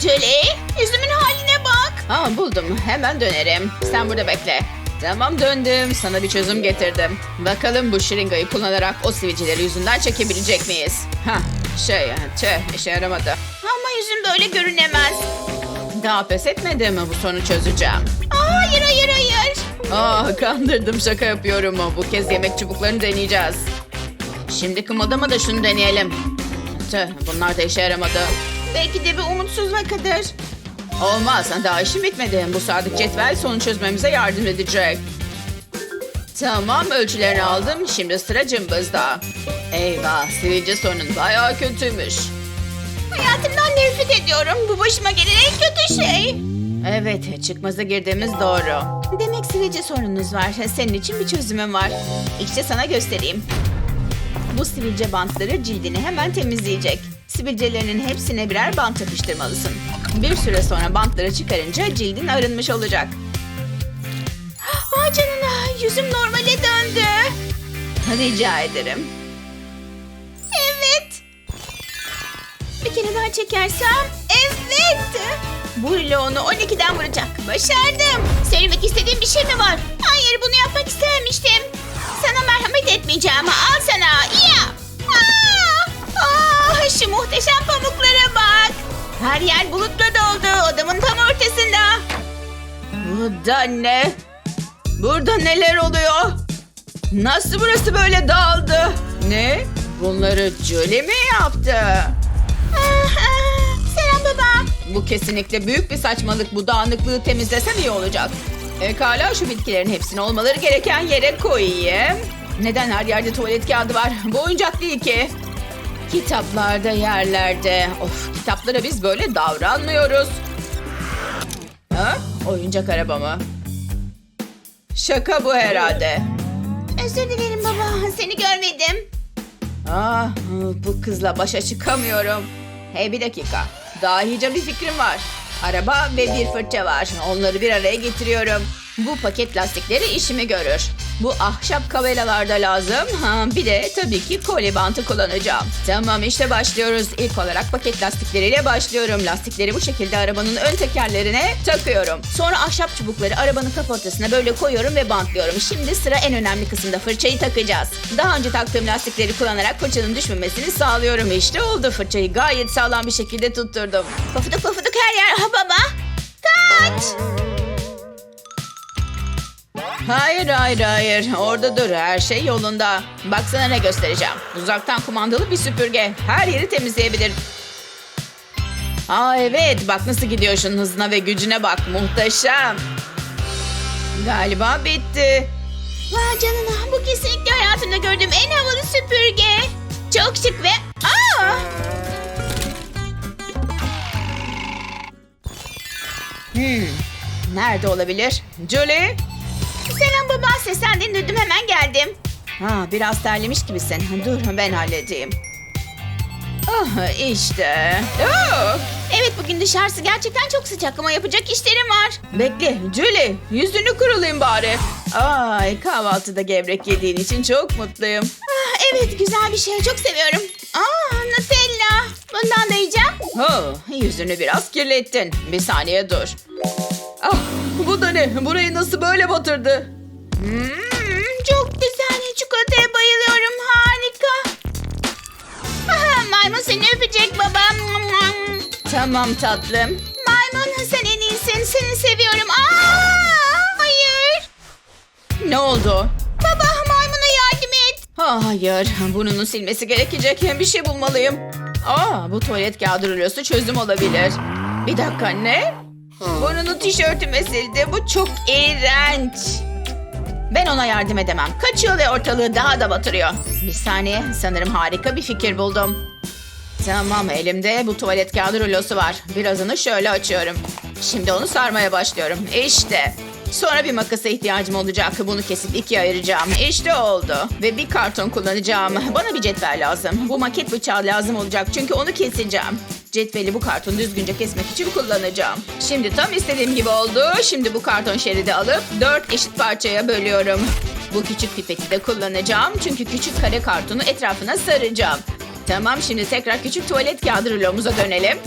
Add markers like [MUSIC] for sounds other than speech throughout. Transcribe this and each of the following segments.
Julie, yüzümün haline bak. Aa buldum. Hemen dönerim. Sen burada bekle. Tamam döndüm. Sana bir çözüm getirdim. Bakalım bu şırıngayı kullanarak o sivilceleri yüzünden çekebilecek miyiz? Ha şey tüh işe yaramadı. Ama yüzüm böyle görünemez. Daha pes etmedim bu sorunu çözeceğim. Aa, hayır hayır hayır. Aa kandırdım şaka yapıyorum. Bu kez yemek çubuklarını deneyeceğiz. Şimdi kımıldama da şunu deneyelim. Tüh bunlar da işe yaramadı. Belki de bir umutsuz vakadır. Olmaz. Daha işim bitmedi. Bu sadık cetvel sorun çözmemize yardım edecek. Tamam ölçülerini aldım. Şimdi sıra cımbızda. Eyvah sivilce sorunun bayağı kötüymüş. Hayatımdan nefret ediyorum. Bu başıma gelen en kötü şey. Evet çıkmaza girdiğimiz doğru. Demek sivilce sorununuz var. Senin için bir çözümüm var. İşte sana göstereyim. Bu sivilce bantları cildini hemen temizleyecek. Sivilcelerinin hepsine birer bant yapıştırmalısın. Bir süre sonra bantları çıkarınca cildin arınmış olacak. [GASPS] Vay canına, yüzüm normale döndü. Rica ederim. Evet. Bir kere daha çekersem, evet. Bu onu 12'den vuracak. Başardım. Söylemek istediğim bir şey mi var? Hayır, bunu yapmak istememiştim. Sana merhamet etmeyeceğim. Al sana. Ya. Şu muhteşem pamuklara bak. Her yer bulutla doldu. Odamın tam ortasında. Bu da ne? Burada neler oluyor? Nasıl burası böyle dağıldı? Ne? Bunları Jöle mi yaptı? Aha, Selam baba. Bu kesinlikle büyük bir saçmalık. Bu dağınıklığı temizlesem iyi olacak. Pekala şu bitkilerin hepsini olmaları gereken yere koyayım. Neden her yerde tuvalet kağıdı var? Bu oyuncak değil ki. Kitaplarda yerlerde. Of kitaplara biz böyle davranmıyoruz. Ha? Oyuncak araba mı? Şaka bu herhalde. Özür dilerim baba. Seni görmedim. Ah, bu kızla başa çıkamıyorum. Hey bir dakika. Dahice bir fikrim var. Araba ve bir fırça var. Onları bir araya getiriyorum. Bu paket lastikleri işimi görür. Bu ahşap kabelalarda lazım. Ha, bir de tabii ki koli bantı kullanacağım. Tamam işte başlıyoruz. İlk olarak paket lastikleriyle başlıyorum. Lastikleri bu şekilde arabanın ön tekerlerine takıyorum. Sonra ahşap çubukları arabanın kaportasına böyle koyuyorum ve bantlıyorum. Şimdi sıra en önemli kısımda fırçayı takacağız. Daha önce taktığım lastikleri kullanarak fırçanın düşmemesini sağlıyorum. İşte oldu fırçayı gayet sağlam bir şekilde tutturdum. Pofuduk pofuduk her yer. Ha baba. Kaç. Hayır hayır hayır orada dur her şey yolunda. Baksana ne göstereceğim. Uzaktan kumandalı bir süpürge. Her yeri temizleyebilir. Aa evet bak nasıl gidiyor şunun hızına ve gücüne bak muhteşem. Galiba bitti. Vay canına. Bu kesinlikle hayatımda gördüğüm en havalı süpürge. Çok şık ve... Aa! Hmm. Nerede olabilir? Julie? Selam baba. Seslendiğini duydum hemen geldim. Ha, biraz terlemiş gibisin. Dur ben halledeyim. Ah işte. Oh! Evet bugün dışarısı gerçekten çok sıcak ama yapacak işlerim var. Bekle Julie yüzünü kurulayım bari. Ay kahvaltıda gevrek yediğin için çok mutluyum. Ah, evet güzel bir şey. Çok seviyorum. Aa Nutella. Bundan da yiyeceğim. Oh, yüzünü biraz kirlettin. Bir saniye dur. Ah, bu da ne? Burayı nasıl böyle batırdı? Hmm, çok güzel. Çikolataya bayılıyorum. Harika. Aha, maymun seni öpecek baba. Tamam tatlım. Maymun sen en iyisin. Seni seviyorum. Aa, hayır. Ne oldu? Baba maymuna yardım et. Hayır, burnunu silmesi gerekecek. Bir şey bulmalıyım. Aa, bu tuvalet kağıdı rulosu çözüm olabilir. Bir dakika ne? Burnunu tişörtüme sildi. Bu çok iğrenç. Ben ona yardım edemem. Kaçıyor ve ortalığı daha da batırıyor. Bir saniye, sanırım harika bir fikir buldum. Tamam, elimde bu tuvalet kağıdı rulosu var. Birazını şöyle açıyorum. Şimdi onu sarmaya başlıyorum. İşte. Sonra bir makasa ihtiyacım olacak. Bunu kesip ikiye ayıracağım. İşte oldu. Ve bir karton kullanacağım. Bana bir cetvel lazım. Bu maket bıçağı lazım olacak çünkü onu keseceğim. Cetveli bu kartonu düzgünce kesmek için kullanacağım. Şimdi tam istediğim gibi oldu. Şimdi bu karton şeridi alıp dört eşit parçaya bölüyorum. Bu küçük pipeti de kullanacağım. Çünkü küçük kare kartonu etrafına saracağım. Tamam şimdi tekrar küçük tuvalet kağıdı rulomuza dönelim.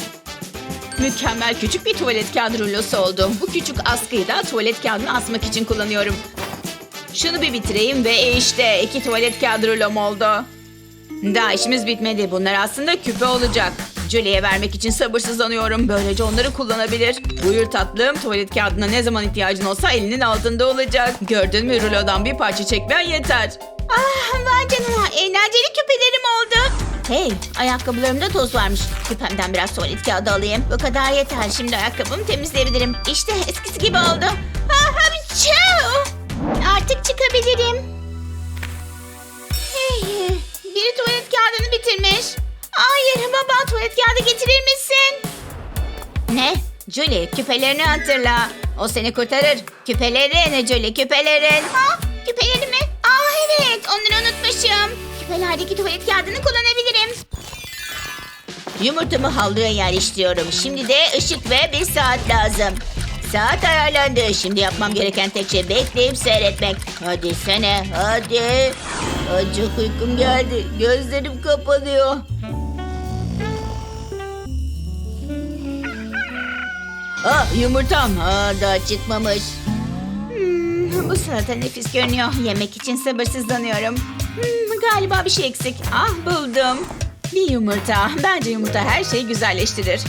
Mükemmel küçük bir tuvalet kağıdı rulosu oldu. Bu küçük askıyı da tuvalet kağıdını asmak için kullanıyorum. Şunu bir bitireyim ve işte iki tuvalet kağıdı rulom oldu. Daha işimiz bitmedi. Bunlar aslında küpe olacak. Julie'ye vermek için sabırsızlanıyorum. Böylece onları kullanabilir. Buyur tatlım. Tuvalet kağıdına ne zaman ihtiyacın olsa elinin altında olacak. Gördün mü rulodan bir parça çekmen yeter. Ah vay canına eğlenceli küpelerim oldu. Hey ayakkabılarımda toz varmış. Küpemden biraz tuvalet kağıdı alayım. Bu kadar yeter. Şimdi ayakkabımı temizleyebilirim. İşte eskisi gibi oldu. Ah! Artık çıkabilirim. Hey, biri tuvalet kağıdını bitirmiş. Hayır baba tuvalet kağıdı getirir misin? Ne? Julie küpelerini hatırla. O seni kurtarır. Küpelerin Julie küpelerin. Ha, küpeleri mi? Aa evet onları unutmuşum. Küpelerdeki tuvalet kağıdını kullanabilirim. Yumurtamı havluya yerleştiriyorum. Şimdi de ışık ve bir saat lazım. Saat ayarlandı. Şimdi yapmam gereken tek şey bekleyip seyretmek. Hadi sene, hadi. Ay, çok uykum geldi. Gözlerim kapanıyor. Ah yumurtam. Aa, daha çıkmamış. Hmm, bu salata nefis görünüyor. Yemek için sabırsızlanıyorum. Hmm, galiba bir şey eksik. Ah buldum. Bir yumurta. Bence yumurta her şeyi güzelleştirir.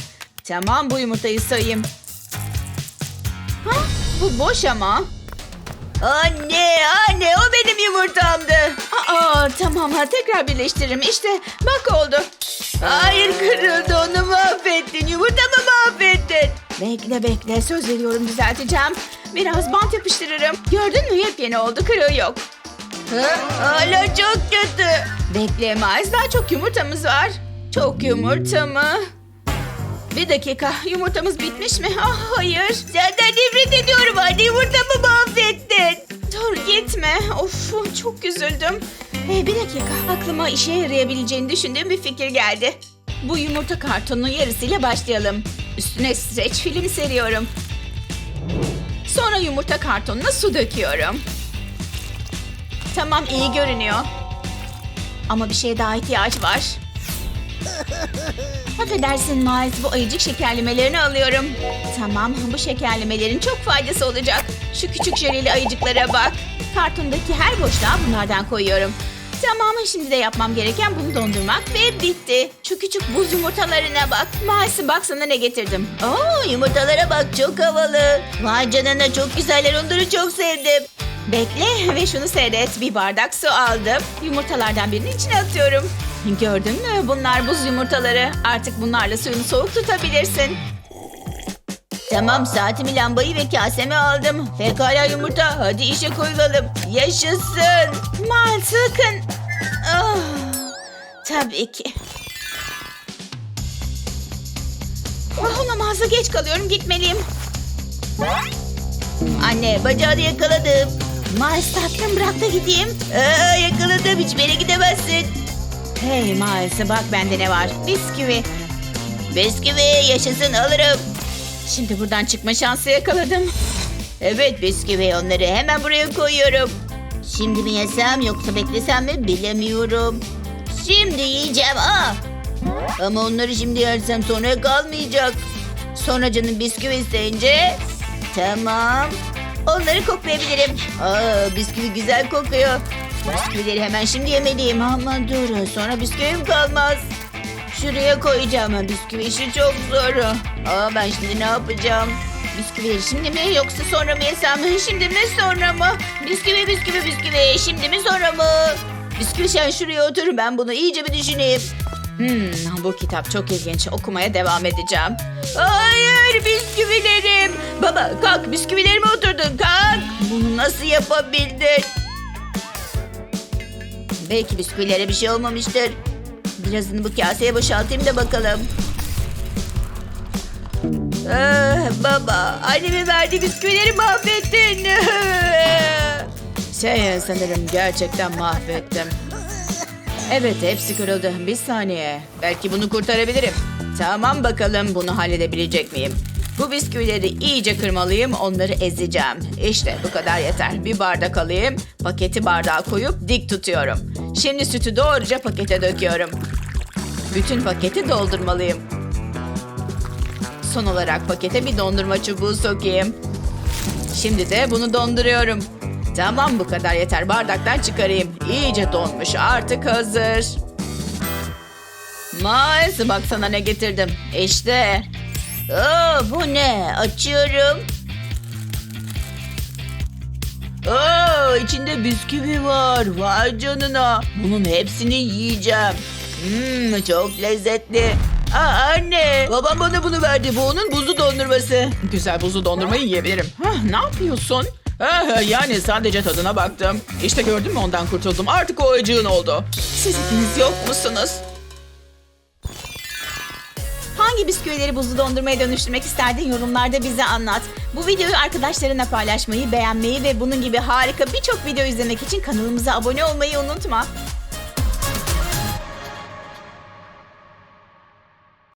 Tamam bu yumurtayı sayayım. Ha, bu boş ama. Anne, anne o benim yumurtamdı. Aa, tamam tekrar birleştiririm. İşte bak oldu. Hayır kırıldı onu mahvettin. Yumurtamı mahvettin. Bekle bekle söz veriyorum düzelteceğim. Biraz bant yapıştırırım. Gördün mü yepyeni oldu kırığı yok. Ha, hala çok kötü. Bekle Miles daha çok yumurtamız var. Çok yumurta mı? Bir dakika yumurtamız bitmiş mi? Ah hayır. Senden nefret ediyorum anne yumurtamı mahvettin. Dur gitme. Of çok üzüldüm. Ee, bir dakika aklıma işe yarayabileceğini düşündüğüm bir fikir geldi. Bu yumurta kartonunun yarısıyla başlayalım. Üstüne streç film seriyorum. Sonra yumurta kartonuna su döküyorum. Tamam iyi görünüyor. Ama bir şeye daha ihtiyaç var. [LAUGHS] Affedersin Miles bu ayıcık şekerlemelerini alıyorum. Tamam bu şekerlemelerin çok faydası olacak. Şu küçük jöleli ayıcıklara bak. Kartondaki her boşluğa bunlardan koyuyorum. Tamam şimdi de yapmam gereken bunu dondurmak ve bitti. Şu küçük buz yumurtalarına bak. Miles baksana ne getirdim. Oo yumurtalara bak çok havalı. Vay canına çok güzeller onları çok sevdim. Bekle ve şunu seyret. Bir bardak su aldım. Yumurtalardan birini içine atıyorum. Gördün mü? Bunlar buz yumurtaları. Artık bunlarla suyunu soğuk tutabilirsin. Tamam saatimi lambayı ve kasemi aldım. Pekala yumurta hadi işe koyulalım. Yaşasın. Mal sakın. Ah, tabii ki. Ah, olamaz geç kalıyorum gitmeliyim. Anne bacağını yakaladım. Miles tatlım bırak da gideyim. Aa, yakaladım hiçbir yere gidemezsin. Hey Miles bak bende ne var. Bisküvi. Bisküvi yaşasın alırım. Şimdi buradan çıkma şansı yakaladım. Evet bisküvi onları hemen buraya koyuyorum. Şimdi mi yesem yoksa beklesem mi bilemiyorum. Şimdi yiyeceğim. Aa! Ama onları şimdi yersem sonra kalmayacak. Sonra canım bisküvi isteyince tamam. Onları koklayabilirim. Aa, bisküvi güzel kokuyor. Bisküvileri hemen şimdi yemeliyim. Ama dur sonra bisküvim kalmaz. Şuraya koyacağım. Ha, Bisküvi işi çok zor. Aa, ben şimdi ne yapacağım? Bisküvileri şimdi mi yoksa sonra mı yesem? Şimdi mi sonra mı? Bisküvi bisküvi bisküvi şimdi mi sonra mı? Bisküvi sen şuraya otur ben bunu iyice bir düşüneyim. Hmm, bu kitap çok ilginç. Okumaya devam edeceğim. Hayır bisküvilerim. Baba kalk bisküvilerime oturdun kalk. Bunu nasıl yapabildin? Belki bisküvilere bir şey olmamıştır. Birazını bu kaseye boşaltayım da bakalım. Ah, baba, annemin verdiği bisküvileri mahvettin. [LAUGHS] şey sanırım gerçekten mahvettim. Evet hepsi kırıldı. Bir saniye. Belki bunu kurtarabilirim. Tamam bakalım bunu halledebilecek miyim? Bu bisküvileri iyice kırmalıyım, onları ezeceğim. İşte bu kadar yeter. Bir bardak alayım, paketi bardağa koyup dik tutuyorum. Şimdi sütü doğruca pakete döküyorum. Bütün paketi doldurmalıyım. Son olarak pakete bir dondurma çubuğu sokayım. Şimdi de bunu donduruyorum. Tamam bu kadar yeter. Bardaktan çıkarayım. İyice donmuş. Artık hazır. Miles baksana ne getirdim. İşte. Aa, bu ne? Açıyorum. Aa, içinde bisküvi var. Vay canına. Bunun hepsini yiyeceğim. Hmm, çok lezzetli. Aa, anne. Babam bana bunu verdi. Bu onun buzlu dondurması. Güzel buzlu dondurmayı yiyebilirim. Hah, ne yapıyorsun? Ah, yani sadece tadına baktım. İşte gördün mü ondan kurtuldum. Artık o acığın oldu. Siz ikiniz yok musunuz? Hangi bisküvileri buzlu dondurmaya dönüştürmek isterdin yorumlarda bize anlat. Bu videoyu arkadaşlarına paylaşmayı, beğenmeyi ve bunun gibi harika birçok video izlemek için kanalımıza abone olmayı unutma.